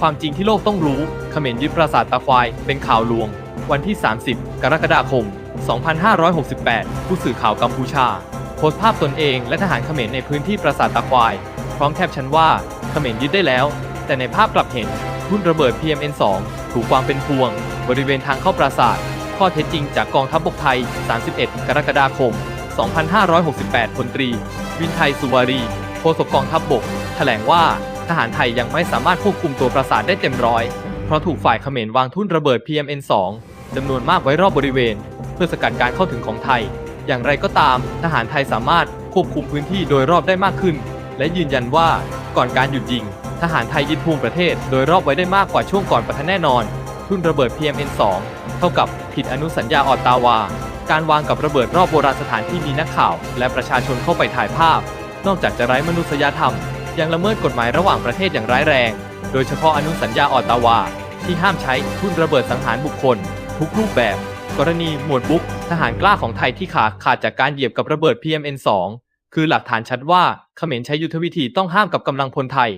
ความจริงที่โลกต้องรู้เขมรยึดปราสาทตาควาย เป็นข่าวลวง วันที่ 30 กรกฎาคม 2568 ผู้สื่อข่าวกัมพูชา โพสต์ภาพตนเองและทหารเขมรในพื้นที่ปราสาทตาควาย พร้อมแคปชั่นว่าเขมรยึดได้แล้ว แต่ในภาพกลับเห็นทุ่นระเบิด PMN2 ถูกวางเป็นพวง บริเวณทางเข้าปราสาท ข้อเท็จจริงจากกองทัพบกไทย 31 กรกฎาคม 2568พลตรี วินไทยสุวารีโฆษกกองทัพบก แถลงว่า ทหารไทยยังไม่สามารถควบคุมตัวปราสาทได้เต็มร้อย เพราะถูกฝ่ายเขมรวางทุ่นระเบิด PMN2 จำนวนมากไว้รอบบริเวณ เพื่อสกัดการเข้าถึงของไทย อย่างไรก็ตาม ทหารไทยสามารถควบคุมพื้นที่โดยรอบได้มากขึ้น และยืนยันว่าก่อนการหยุดยิง ทหารไทยยึดภูมิประเทศ โดยรอบไว้ได้มากกว่าช่วงก่อนปะทะแน่นอน ทุ่นระเบิด PMN2 เท่ากับผิดอนุสัญญาออตตาวา การวางกับระเบิดรอบโบราณสถานที่มีนักข่าว และประชาชนเข้าไปถ่ายภาพ นอกจากจะไร้มนุษยธรรม ยังละเมิดกฎหมายระหว่างประเทศอย่างร้ายแรง โดยเฉพาะอนุสัญญาออตตาวา ที่ห้ามใช้ทุ่นระเบิดสังหารบุคคล ทุกรูปแบบ กรณีหมวดบุ๊กทหารกล้าของไทยที่ขาขาดจากการเหยียบกับระเบิด PMN2 คือหลักฐานชัดว่าเขมรใช้ยุทธวิธีต้องห้ามกับกำลังพลไทย